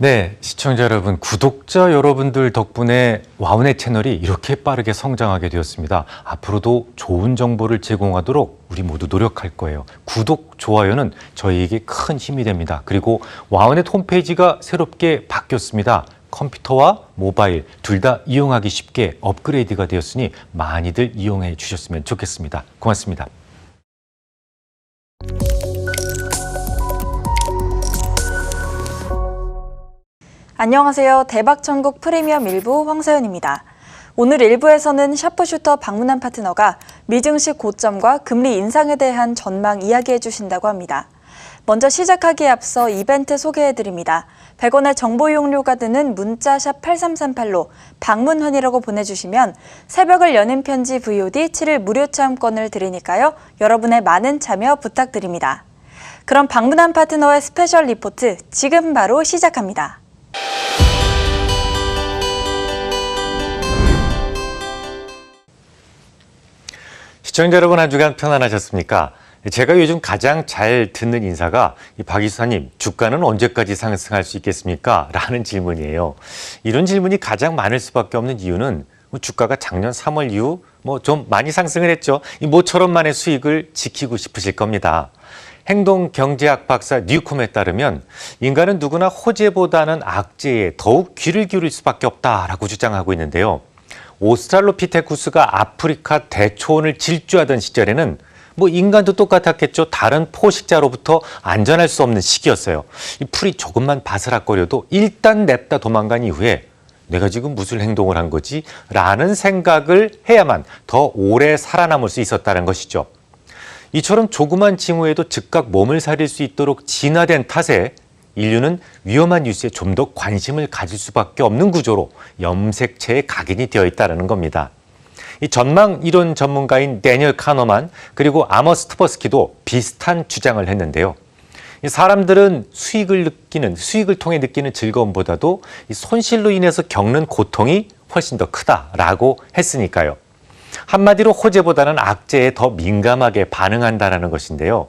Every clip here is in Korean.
네, 시청자 여러분, 구독자 여러분들 덕분에 와우넷 채널이 이렇게 빠르게 성장하게 되었습니다. 앞으로도 좋은 정보를 제공하도록 우리 모두 노력할 거예요. 구독, 좋아요는 저희에게 큰 힘이 됩니다. 그리고 와우넷 홈페이지가 새롭게 바뀌었습니다. 컴퓨터와 모바일 둘 다 이용하기 쉽게 업그레이드가 되었으니 많이들 이용해 주셨으면 좋겠습니다. 고맙습니다. 안녕하세요. 대박천국 프리미엄 일부 황서연입니다. 오늘 일부에서는 샤프슈터 방문한 파트너가 미증시 고점과 금리 인상에 대한 전망 이야기해 주신다고 합니다. 먼저 시작하기에 앞서 이벤트 소개해 드립니다. 100원의 정보 이용료가 드는 문자 샵 8338로 방문환이라고 보내주시면 새벽을 여는 편지 VOD 7일 무료 체험권을 드리니까요. 여러분의 많은 참여 부탁드립니다. 그럼 방문한 파트너의 스페셜 리포트 지금 바로 시작합니다. 시청자 여러분 한 주간 편안하셨습니까? 제가 요즘 가장 잘 듣는 인사가 이 박이사님 주가는 언제까지 상승할 수 있겠습니까? 라는 질문이에요. 이런 질문이 가장 많을 수밖에 없는 이유는 뭐 주가가 작년 3월 이후 뭐 좀 많이 상승을 했죠. 이 모처럼만의 수익을 지키고 싶으실 겁니다. 행동 경제학 박사 뉴콤에 따르면 인간은 누구나 호재보다는 악재에 더욱 귀를 기울일 수밖에 없다라고 주장하고 있는데요. 오스트랄로피테쿠스가 아프리카 대초원을 질주하던 시절에는 뭐 인간도 똑같았겠죠. 다른 포식자로부터 안전할 수 없는 시기였어요. 이 풀이 조금만 바스락거려도 일단 냅다 도망간 이후에 내가 지금 무슨 행동을 한 거지? 라는 생각을 해야만 더 오래 살아남을 수 있었다는 것이죠. 이처럼 조그만 징후에도 즉각 몸을 사릴 수 있도록 진화된 탓에 인류는 위험한 뉴스에 좀 더 관심을 가질 수밖에 없는 구조로 염색체에 각인이 되어 있다는 겁니다. 이 전망 이론 전문가인 데니얼 카너만 그리고 아머스 트버스키도 비슷한 주장을 했는데요. 이 사람들은 수익을 느끼는 수익을 통해 느끼는 즐거움보다도 이 손실로 인해서 겪는 고통이 훨씬 더 크다라고 했으니까요. 한마디로 호재보다는 악재에 더 민감하게 반응한다라는 것인데요.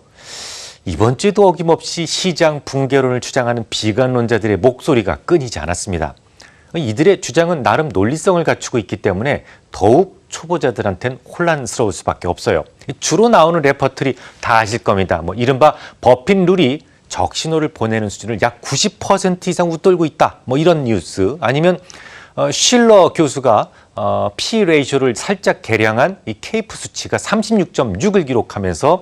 이번 주에도 어김없이 시장 붕괴론을 주장하는 비관론자들의 목소리가 끊이지 않았습니다. 이들의 주장은 나름 논리성을 갖추고 있기 때문에 더욱 초보자들한텐 혼란스러울 수밖에 없어요. 주로 나오는 레퍼토리 다 아실 겁니다. 뭐 이른바 버핀 룰이 적신호를 보내는 수준을 약 90% 이상 웃돌고 있다. 뭐 이런 뉴스 아니면 어, 쉴러 교수가 어, P 레이쇼를 살짝 개량한 이 케이프 수치가 36.6을 기록하면서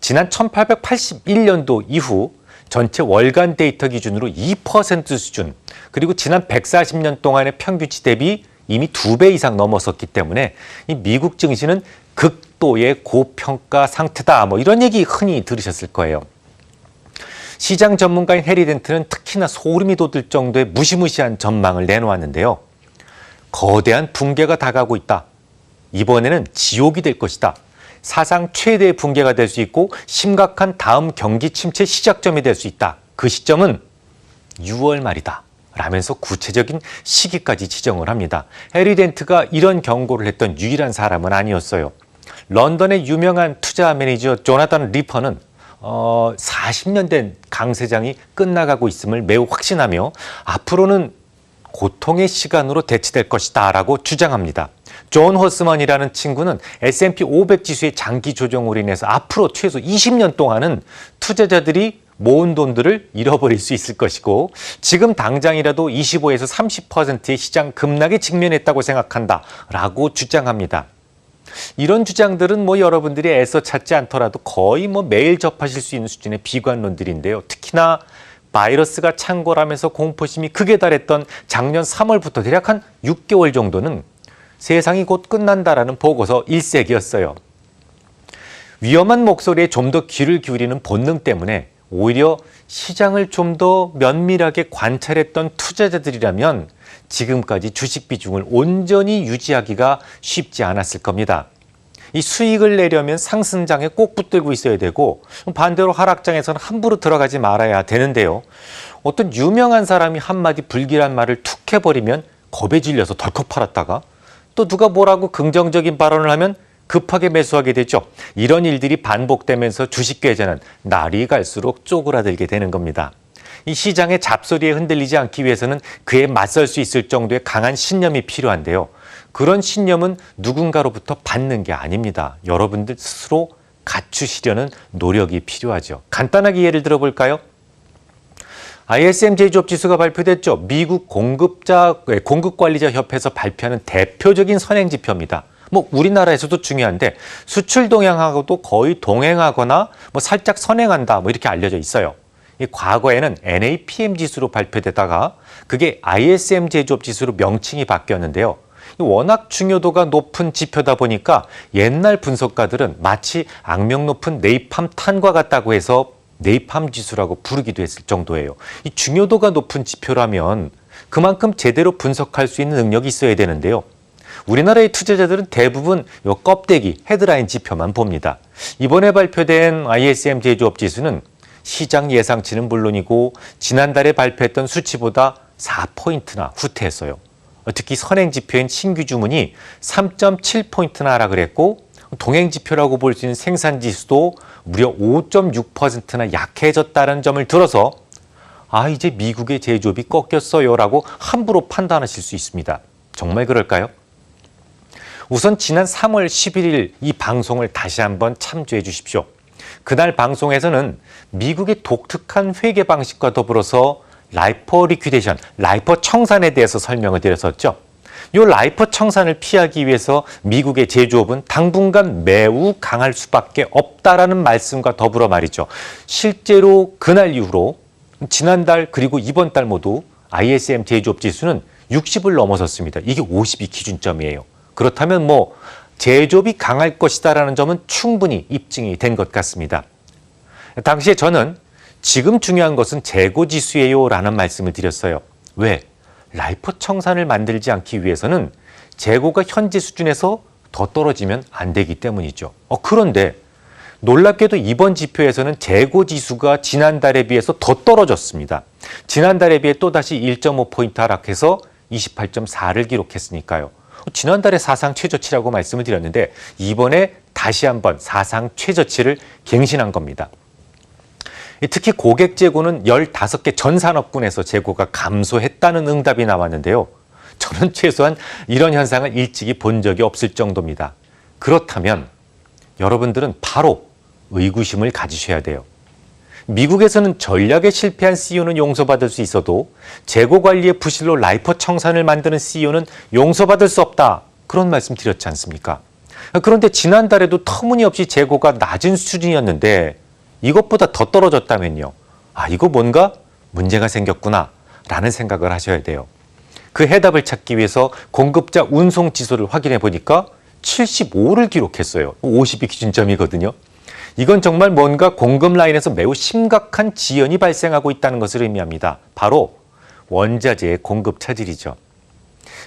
지난 1881년도 이후 전체 월간 데이터 기준으로 2% 수준 그리고 지난 140년 동안의 평균치 대비 이미 두 배 이상 넘어섰기 때문에 이 미국 증시는 극도의 고평가 상태다 뭐 이런 얘기 흔히 들으셨을 거예요. 시장 전문가인 해리 덴트는 특히나 소름이 돋을 정도의 무시무시한 전망을 내놓았는데요. 거대한 붕괴가 다가오고 있다. 이번에는 지옥이 될 것이다. 사상 최대의 붕괴가 될 수 있고 심각한 다음 경기 침체 시작점이 될 수 있다. 그 시점은 6월 말이다. 라면서 구체적인 시기까지 지정을 합니다. 해리 덴트가 이런 경고를 했던 유일한 사람은 아니었어요. 런던의 유명한 투자 매니저 조나단 리퍼는 어, 40년 된 강세장이 끝나가고 있음을 매우 확신하며 앞으로는 고통의 시간으로 대치될 것이다 라고 주장합니다. 존 호스먼이라는 친구는 S&P 500 지수의 장기 조정으로 인해서 앞으로 최소 20년 동안은 투자자들이 모은 돈들을 잃어버릴 수 있을 것이고 지금 당장이라도 25에서 30%의 시장 급락에 직면했다고 생각한다 라고 주장합니다. 이런 주장들은 뭐 여러분들이 애써 찾지 않더라도 거의 뭐 매일 접하실 수 있는 수준의 비관론들인데요. 특히나 바이러스가 창궐하면서 공포심이 극에 달했던 작년 3월부터 대략 한 6개월 정도는 세상이 곧 끝난다라는 보고서 일색이었어요. 위험한 목소리에 좀 더 귀를 기울이는 본능 때문에 오히려 시장을 좀 더 면밀하게 관찰했던 투자자들이라면 지금까지 주식 비중을 온전히 유지하기가 쉽지 않았을 겁니다. 이 수익을 내려면 상승장에 꼭 붙들고 있어야 되고 반대로 하락장에서는 함부로 들어가지 말아야 되는데요. 어떤 유명한 사람이 한마디 불길한 말을 툭 해버리면 겁에 질려서 덜컥 팔았다가 또 누가 뭐라고 긍정적인 발언을 하면 급하게 매수하게 되죠. 이런 일들이 반복되면서 주식 계좌는 날이 갈수록 쪼그라들게 되는 겁니다. 이 시장의 잡소리에 흔들리지 않기 위해서는 그에 맞설 수 있을 정도의 강한 신념이 필요한데요. 그런 신념은 누군가로부터 받는 게 아닙니다. 여러분들 스스로 갖추시려는 노력이 필요하죠. 간단하게 예를 들어 볼까요? ISM 제조업 지수가 발표됐죠. 미국 공급자 예, 공급 관리자 협회에서 발표하는 대표적인 선행 지표입니다. 뭐 우리나라에서도 중요한데 수출 동향하고도 거의 동행하거나 뭐 살짝 선행한다 뭐 이렇게 알려져 있어요. 이 과거에는 NAPM 지수로 발표되다가 그게 ISM 제조업 지수로 명칭이 바뀌었는데요. 이 워낙 중요도가 높은 지표다 보니까 옛날 분석가들은 마치 악명 높은 네이팜 탄과 같다고 해서 네이팜 지수라고 부르기도 했을 정도예요. 이 중요도가 높은 지표라면 그만큼 제대로 분석할 수 있는 능력이 있어야 되는데요. 우리나라의 투자자들은 대부분 요 껍데기 헤드라인 지표만 봅니다. 이번에 발표된 ISM 제조업 지수는 시장 예상치는 물론이고 지난달에 발표했던 수치보다 4포인트나 후퇴했어요. 특히 선행 지표인 신규 주문이 3.7포인트나 하락을 했고 동행 지표라고 볼 수 있는 생산 지수도 무려 5.6%나 약해졌다는 점을 들어서 아 이제 미국의 제조업이 꺾였어요라고 함부로 판단하실 수 있습니다. 정말 그럴까요? 우선 지난 3월 11일 이 방송을 다시 한번 참조해 주십시오. 그날 방송에서는 미국의 독특한 회계 방식과 더불어서 라이퍼 리퀴데이션, 라이퍼 청산에 대해서 설명을 드렸었죠. 이 라이퍼 청산을 피하기 위해서 미국의 제조업은 당분간 매우 강할 수밖에 없다라는 말씀과 더불어 말이죠. 실제로 그날 이후로 지난달 그리고 이번 달 모두 ISM 제조업 지수는 60을 넘어섰습니다. 이게 50이 기준점이에요. 그렇다면 뭐 제조업이 강할 것이다라는 점은 충분히 입증이 된 것 같습니다. 당시에 저는 지금 중요한 것은 재고 지수예요 라는 말씀을 드렸어요. 왜? 라이퍼 청산을 만들지 않기 위해서는 재고가 현재 수준에서 더 떨어지면 안 되기 때문이죠. 어, 그런데 놀랍게도 이번 지표에서는 재고 지수가 지난달에 비해서 더 떨어졌습니다. 지난달에 비해 또다시 1.5포인트 하락해서 28.4를 기록했으니까요. 지난달에 사상 최저치라고 말씀을 드렸는데 이번에 다시 한번 사상 최저치를 갱신한 겁니다. 특히 고객 재고는 15개 전 산업군에서 재고가 감소했다는 응답이 나왔는데요. 저는 최소한 이런 현상을 일찍이 본 적이 없을 정도입니다. 그렇다면 여러분들은 바로 의구심을 가지셔야 돼요. 미국에서는 전략에 실패한 CEO는 용서받을 수 있어도 재고 관리의 부실로 라이퍼 청산을 만드는 CEO는 용서받을 수 없다. 그런 말씀 드렸지 않습니까? 그런데 지난달에도 터무니없이 재고가 낮은 수준이었는데 이것보다 더 떨어졌다면요. 아, 이거 뭔가 문제가 생겼구나. 라는 생각을 하셔야 돼요. 그 해답을 찾기 위해서 공급자 운송 지수를 확인해 보니까 75를 기록했어요. 50이 기준점이거든요. 이건 정말 뭔가 공급 라인에서 매우 심각한 지연이 발생하고 있다는 것을 의미합니다. 바로 원자재의 공급 차질이죠.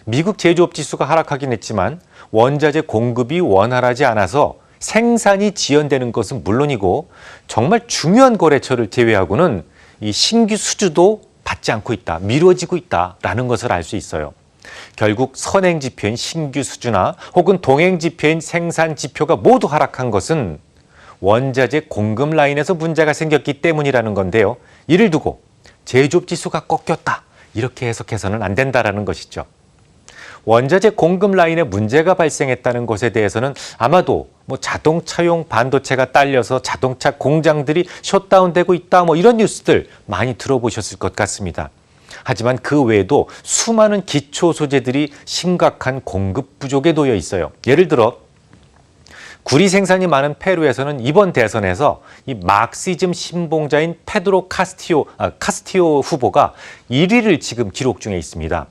미국 제조업 지수가 하락하긴 했지만 원자재 공급이 원활하지 않아서 생산이 지연되는 것은 물론이고 정말 중요한 거래처를 제외하고는 이 신규 수주도 받지 않고 있다, 미뤄지고 있다라는 것을 알 수 있어요. 결국 선행 지표인 신규 수주나 혹은 동행 지표인 생산 지표가 모두 하락한 것은 원자재 공급 라인에서 문제가 생겼기 때문이라는 건데요. 이를 두고 제조업 지수가 꺾였다. 이렇게 해석해서는 안 된다라는 것이죠. 원자재 공급 라인에 문제가 발생했다는 것에 대해서는 아마도 뭐 자동차용 반도체가 딸려서 자동차 공장들이 셧다운되고 있다 뭐 이런 뉴스들 많이 들어보셨을 것 같습니다. 하지만 그 외에도 수많은 기초 소재들이 심각한 공급 부족에 놓여 있어요. 예를 들어 구리 생산이 많은 페루에서는 이번 대선에서 이 막시즘 신봉자인 페드로 카스티오 아, 카스티오 후보가 1위를 지금 기록 중에 있습니다.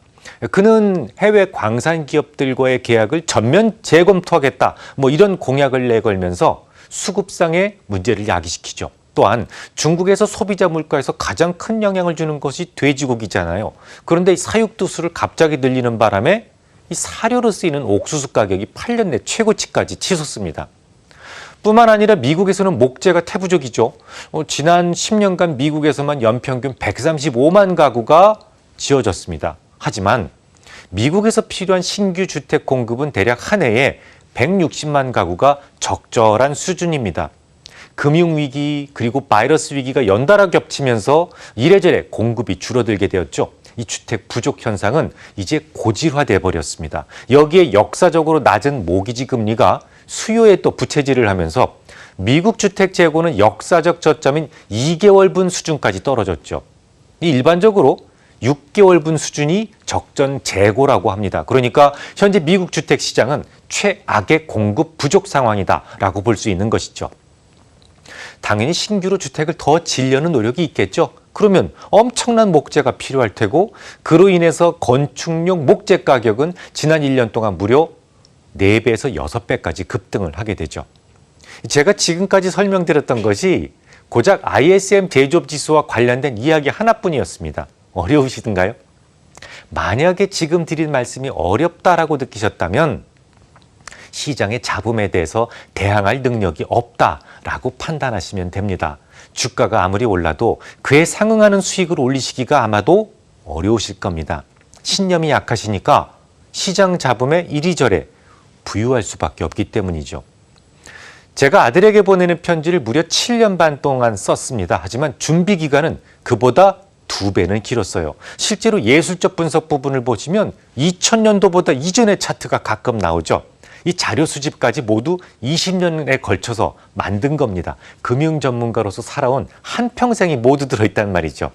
그는 해외 광산 기업들과의 계약을 전면 재검토하겠다. 뭐 이런 공약을 내걸면서 수급상의 문제를 야기시키죠. 또한 중국에서 소비자 물가에서 가장 큰 영향을 주는 것이 돼지고기잖아요. 그런데 이 사육두수를 갑자기 늘리는 바람에 이 사료로 쓰이는 옥수수 가격이 8년 내 최고치까지 치솟습니다. 뿐만 아니라 미국에서는 목재가 태부적이죠. 어, 지난 10년간 미국에서만 연평균 135만 가구가 지어졌습니다. 하지만 미국에서 필요한 신규 주택 공급은 대략 한 해에 160만 가구가 적절한 수준입니다. 금융위기 그리고 바이러스 위기가 연달아 겹치면서 이래저래 공급이 줄어들게 되었죠. 이 주택 부족 현상은 이제 고질화돼 버렸습니다. 여기에 역사적으로 낮은 모기지 금리가 수요에 또 부채질을 하면서 미국 주택 재고는 역사적 저점인 2개월분 수준까지 떨어졌죠. 이 일반적으로 6개월분 수준이 적전 재고라고 합니다. 그러니까 현재 미국 주택 시장은 최악의 공급 부족 상황이다라고 볼 수 있는 것이죠. 당연히 신규로 주택을 더 지려는 노력이 있겠죠. 그러면 엄청난 목재가 필요할 테고 그로 인해서 건축용 목재 가격은 지난 1년 동안 무려 4배에서 6배까지 급등을 하게 되죠. 제가 지금까지 설명드렸던 것이 고작 ISM 제조업 지수와 관련된 이야기 하나뿐이었습니다. 어려우시던가요? 만약에 지금 드린 말씀이 어렵다라고 느끼셨다면 시장의 잡음에 대해서 대항할 능력이 없다라고 판단하시면 됩니다. 주가가 아무리 올라도 그에 상응하는 수익을 올리시기가 아마도 어려우실 겁니다. 신념이 약하시니까 시장 잡음에 이리저리 부유할 수밖에 없기 때문이죠. 제가 아들에게 보내는 편지를 무려 7년 반 동안 썼습니다. 하지만 준비 기간은 그보다 두 배는 길었어요. 실제로 예술적 분석 부분을 보시면 2000년도보다 이전의 차트가 가끔 나오죠. 이 자료 수집까지 모두 20년에 걸쳐서 만든 겁니다. 금융 전문가로서 살아온 한평생이 모두 들어있단 말이죠.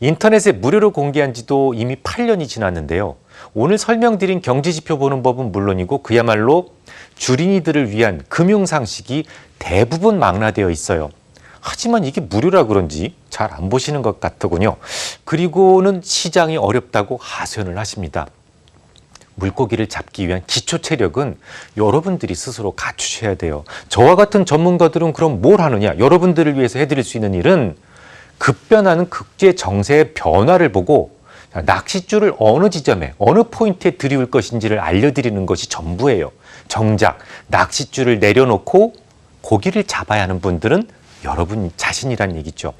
인터넷에 무료로 공개한 지도 이미 8년이 지났는데요. 오늘 설명드린 경제지표 보는 법은 물론이고 그야말로 주린이들을 위한 금융 상식이 대부분 망라되어 있어요. 하지만 이게 무료라 그런지 잘 안 보시는 것 같더군요. 그리고는 시장이 어렵다고 하소연을 하십니다. 물고기를 잡기 위한 기초 체력은 여러분들이 스스로 갖추셔야 돼요. 저와 같은 전문가들은 그럼 뭘 하느냐? 여러분들을 위해서 해드릴 수 있는 일은 급변하는 국제 정세의 변화를 보고 낚싯줄을 어느 지점에 어느 포인트에 들이울 것인지를 알려드리는 것이 전부예요. 정작 낚싯줄을 내려놓고 고기를 잡아야 하는 분들은 여러분 자신이란 얘기죠.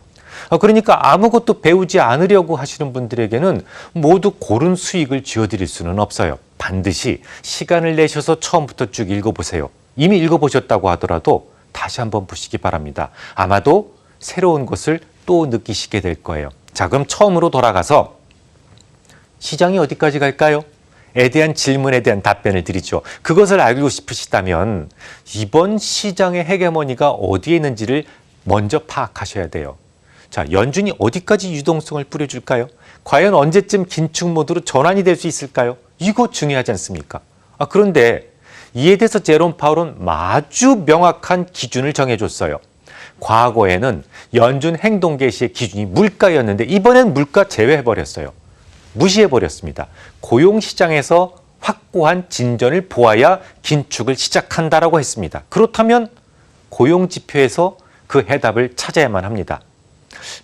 어, 그러니까 아무것도 배우지 않으려고 하시는 분들에게는 모두 고른 수익을 쥐어드릴 수는 없어요. 반드시 시간을 내셔서 처음부터 쭉 읽어보세요. 이미 읽어보셨다고 하더라도 다시 한번 보시기 바랍니다. 아마도 새로운 것을 또 느끼시게 될 거예요. 자, 그럼 처음으로 돌아가서 시장이 어디까지 갈까요? 에 대한 질문에 대한 답변을 드리죠. 그것을 알고 싶으시다면 이번 시장의 헤게모니가 어디에 있는지를 먼저 파악하셔야 돼요. 자, 연준이 어디까지 유동성을 뿌려줄까요? 과연 언제쯤 긴축 모드로 전환이 될 수 있을까요? 이거 중요하지 않습니까? 아, 그런데 이에 대해서 제롬 파울은 아주 명확한 기준을 정해줬어요. 과거에는 연준 행동 개시의 기준이 물가였는데 이번엔 물가 제외해버렸어요. 무시해버렸습니다. 고용시장에서 확고한 진전을 보아야 긴축을 시작한다라고 했습니다. 그렇다면 고용지표에서 그 해답을 찾아야만 합니다.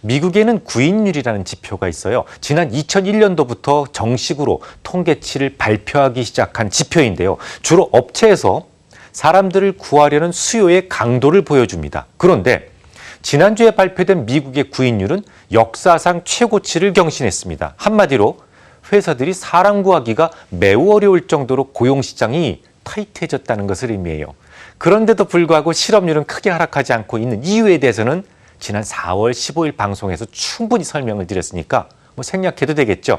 미국에는 구인율이라는 지표가 있어요. 지난 2001년도부터 정식으로 통계치를 발표하기 시작한 지표인데요. 주로 업체에서 사람들을 구하려는 수요의 강도를 보여줍니다. 그런데 지난주에 발표된 미국의 구인율은 역사상 최고치를 경신했습니다. 한마디로 회사들이 사람 구하기가 매우 어려울 정도로 고용시장이 타이트해졌다는 것을 의미해요. 그런데도 불구하고 실업률은 크게 하락하지 않고 있는 이유에 대해서는 지난 4월 15일 방송에서 충분히 설명을 드렸으니까 뭐 생략해도 되겠죠.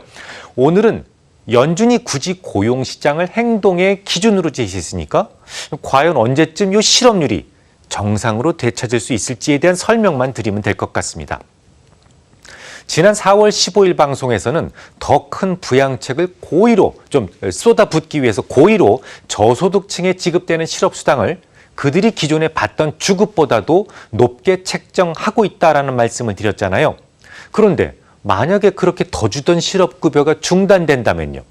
오늘은 연준이 굳이 고용 시장을 행동의 기준으로 제시했으니까 과연 언제쯤 이 실업률이 정상으로 되찾을 수 있을지에 대한 설명만 드리면 될 것 같습니다. 지난 4월 15일 방송에서는 더 큰 부양책을 고의로 좀 쏟아붓기 위해서 고의로 저소득층에 지급되는 실업수당을 그들이 기존에 받던 주급보다도 높게 책정하고 있다라는 말씀을 드렸잖아요. 그런데 만약에 그렇게 더 주던 실업급여가 중단된다면요.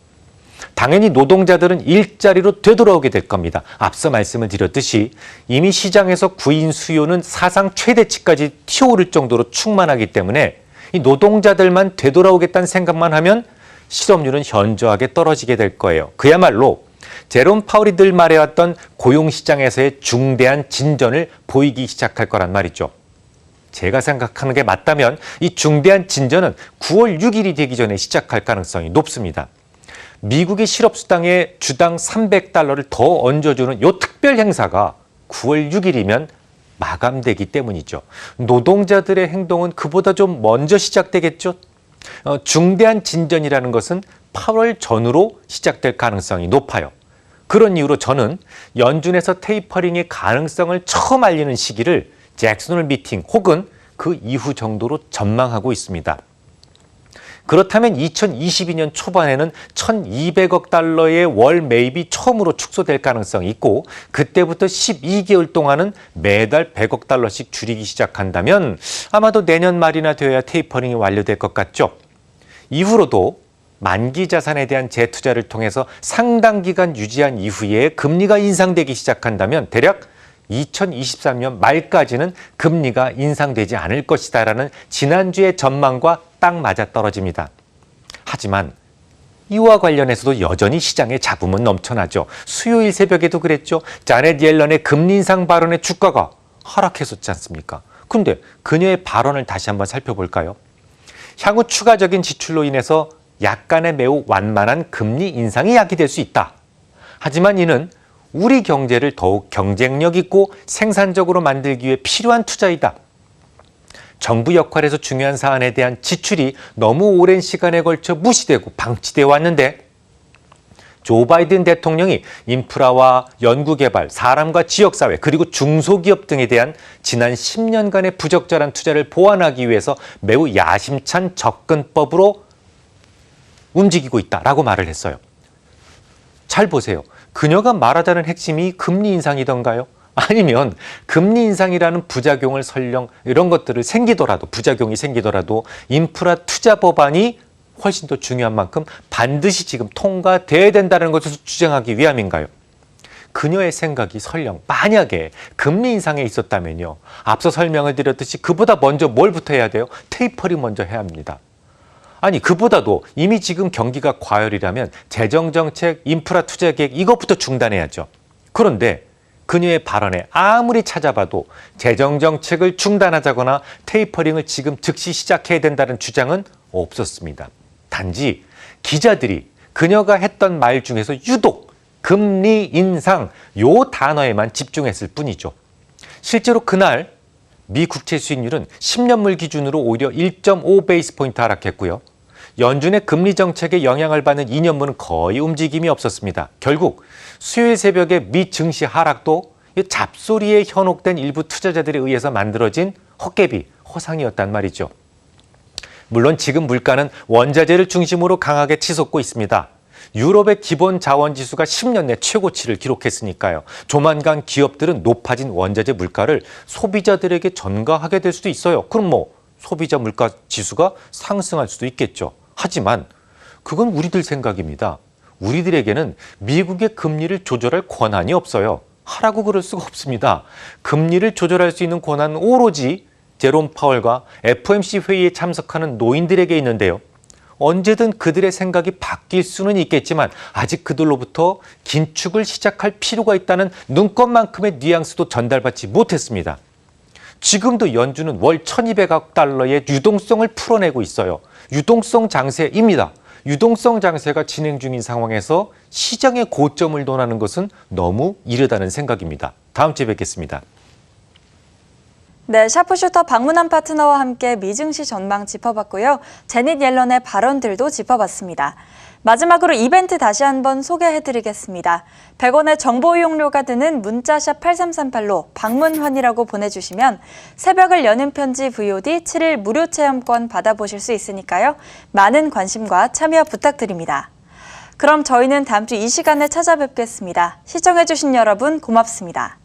당연히 노동자들은 일자리로 되돌아오게 될 겁니다. 앞서 말씀을 드렸듯이 이미 시장에서 구인 수요는 사상 최대치까지 튀어오를 정도로 충만하기 때문에 이 노동자들만 되돌아오겠다는 생각만 하면 실업률은 현저하게 떨어지게 될 거예요. 그야말로 제롬 파울이 늘 말해왔던 고용시장에서의 중대한 진전을 보이기 시작할 거란 말이죠. 제가 생각하는 게 맞다면 이 중대한 진전은 9월 6일이 되기 전에 시작할 가능성이 높습니다. 미국의 실업수당에 주당 300달러를 더 얹어주는 이 특별 행사가 9월 6일이면 마감되기 때문이죠. 노동자들의 행동은 그보다 좀 먼저 시작되겠죠. 어, 중대한 진전이라는 것은 8월 전후로 시작될 가능성이 높아요. 그런 이유로 저는 연준에서 테이퍼링의 가능성을 처음 알리는 시기를 잭슨홀 미팅 혹은 그 이후 정도로 전망하고 있습니다. 그렇다면 2022년 초반에는 1,200억 달러의 월 매입이 처음으로 축소될 가능성이 있고 그때부터 12개월 동안은 매달 100억 달러씩 줄이기 시작한다면 아마도 내년 말이나 되어야 테이퍼링이 완료될 것 같죠. 이후로도 만기 자산에 대한 재투자를 통해서 상당 기간 유지한 이후에 금리가 인상되기 시작한다면 대략 2023년 말까지는 금리가 인상되지 않을 것이다라는 지난주의 전망과 딱 맞아 떨어집니다. 하지만 이와 관련해서도 여전히 시장에 잡음은 넘쳐나죠. 수요일 새벽에도 그랬죠. 자넷 옐런의 금리 인상 발언의 주가가 하락했었지 않습니까? 근데 그녀의 발언을 다시 한번 살펴볼까요? 향후 추가적인 지출로 인해서 약간의 매우 완만한 금리 인상이 야기될 수 있다. 하지만 이는 우리 경제를 더욱 경쟁력 있고 생산적으로 만들기 위해 필요한 투자이다. 정부 역할에서 중요한 사안에 대한 지출이 너무 오랜 시간에 걸쳐 무시되고 방치되어 왔는데 조 바이든 대통령이 인프라와 연구개발, 사람과 지역사회, 그리고 중소기업 등에 대한 지난 10년간의 부적절한 투자를 보완하기 위해서 매우 야심찬 접근법으로 움직이고 있다라고 말을 했어요. 잘 보세요. 그녀가 말하자는 핵심이 금리 인상이던가요? 아니면 금리 인상이라는 부작용을 설령 이런 것들을 생기더라도 부작용이 생기더라도 인프라 투자 법안이 훨씬 더 중요한 만큼 반드시 지금 통과돼야 된다는 것을 주장하기 위함인가요? 그녀의 생각이 설령 만약에 금리 인상에 있었다면요. 앞서 설명을 드렸듯이 그보다 먼저 뭘부터 해야 돼요? 테이퍼링 먼저 해야 합니다. 아니 그보다도 이미 지금 경기가 과열이라면 재정 정책, 인프라 투자 계획 이것부터 중단해야죠. 그런데 그녀의 발언에 아무리 찾아봐도 재정 정책을 중단하자거나 테이퍼링을 지금 즉시 시작해야 된다는 주장은 없었습니다. 단지 기자들이 그녀가 했던 말 중에서 유독 금리 인상 요 단어에만 집중했을 뿐이죠. 실제로 그날 미 국채 수익률은 10년물 기준으로 오히려 1.5 베이스 포인트 하락했고요. 연준의 금리 정책에 영향을 받는 2년물은 거의 움직임이 없었습니다. 결국 수요일 새벽에 미 증시 하락도 이 잡소리에 현혹된 일부 투자자들에 의해서 만들어진 헛개비, 허상이었단 말이죠. 물론 지금 물가는 원자재를 중심으로 강하게 치솟고 있습니다. 유럽의 기본 자원 지수가 10년 내 최고치를 기록했으니까요. 조만간 기업들은 높아진 원자재 물가를 소비자들에게 전가하게 될 수도 있어요. 그럼 뭐 소비자 물가 지수가 상승할 수도 있겠죠. 하지만 그건 우리들 생각입니다. 우리들에게는 미국의 금리를 조절할 권한이 없어요. 하라고 그럴 수가 없습니다. 금리를 조절할 수 있는 권한은 오로지 제롬 파월과 FOMC 회의에 참석하는 노인들에게 있는데요. 언제든 그들의 생각이 바뀔 수는 있겠지만 아직 그들로부터 긴축을 시작할 필요가 있다는 눈꽃만큼의 뉘앙스도 전달받지 못했습니다. 지금도 연준은 월 1200억 달러의 유동성을 풀어내고 있어요. 유동성 장세입니다. 유동성 장세가 진행 중인 상황에서 시장의 고점을 논하는 것은 너무 이르다는 생각입니다. 다음 주에 뵙겠습니다. 네, 샤프슈터 방문한 파트너와 함께 미증시 전망 짚어봤고요. 제닛 옐런의 발언들도 짚어봤습니다. 마지막으로 이벤트 다시 한번 소개해드리겠습니다. 100원의 정보 이용료가 드는 문자샵 8338로 방문환이라고 보내주시면 새벽을 여는 편지 VOD 7일 무료 체험권 받아보실 수 있으니까요. 많은 관심과 참여 부탁드립니다. 그럼 저희는 다음 주 이 시간에 찾아뵙겠습니다. 시청해주신 여러분 고맙습니다.